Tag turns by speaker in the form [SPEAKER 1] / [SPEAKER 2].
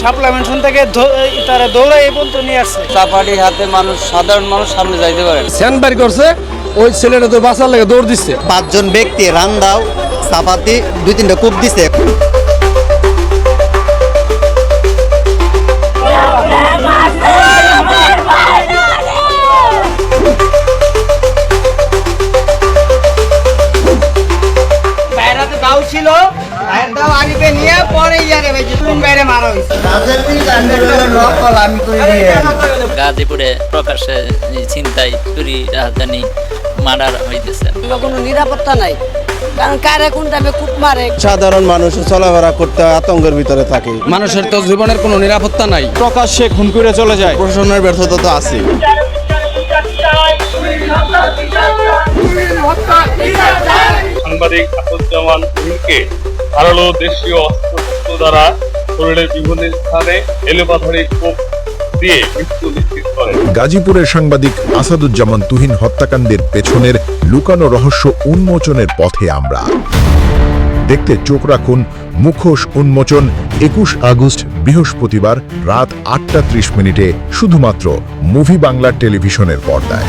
[SPEAKER 1] Supply mention থেকে তারা দৌড়ে এই পর্যন্ত নিয়ে আসছে।
[SPEAKER 2] চাপাটি হাতে মানুষ সাধারণ মানুষ সামনে যাইতে পারে না।
[SPEAKER 3] স্যান করছে ওই ছেলেটা তো বাঁচার লাগে দৌড় দিচ্ছে।
[SPEAKER 4] পাঁচজন ব্যক্তি রান্দাও চাপাতি দুই তিনটা কূপ দিছে।
[SPEAKER 1] দাও ছিল।
[SPEAKER 5] গাজীপুরে প্রকাশ্যে চিন্তাই চুরি রাজধানী মার্ডার হইতেছে।
[SPEAKER 6] কোনো নিরাপত্তা নাই। কারণ কারে কোন টাইমে কুপ মারে?
[SPEAKER 7] সাধারণ মানুষ চলাফেরা করতে আতঙ্কের ভিতরে থাকে।
[SPEAKER 3] মানুষের তো জীবনের কোনো নিরাপত্তা নাই।
[SPEAKER 7] প্রকাশ্যে খুন করে চলে যায়। প্রশাসনের ব্যর্থতা তো আছে
[SPEAKER 8] সাংবাদিক আসাদুজ্জামান তুহিনকে ধারালো দেশীয় অস্ত্রশস্ত্র দ্বারা শরীরের বিভিন্ন স্থানে এলোপাথারি কোপ দিয়ে মৃত্যু নিশ্চিত
[SPEAKER 9] গাজীপুরের সাংবাদিক আসাদুজ্জামান তুহিন হত্যাকাণ্ডের পেছনের লুকানো রহস্য উন্মোচনের পথে আমরা। দেখতে চোখ রাখুন মুখোশ উন্মোচন একুশ আগস্ট বৃহস্পতিবার রাত আটটা ত্রিশ মিনিটে শুধুমাত্র মুভি বাংলা টেলিভিশনের পর্দায়।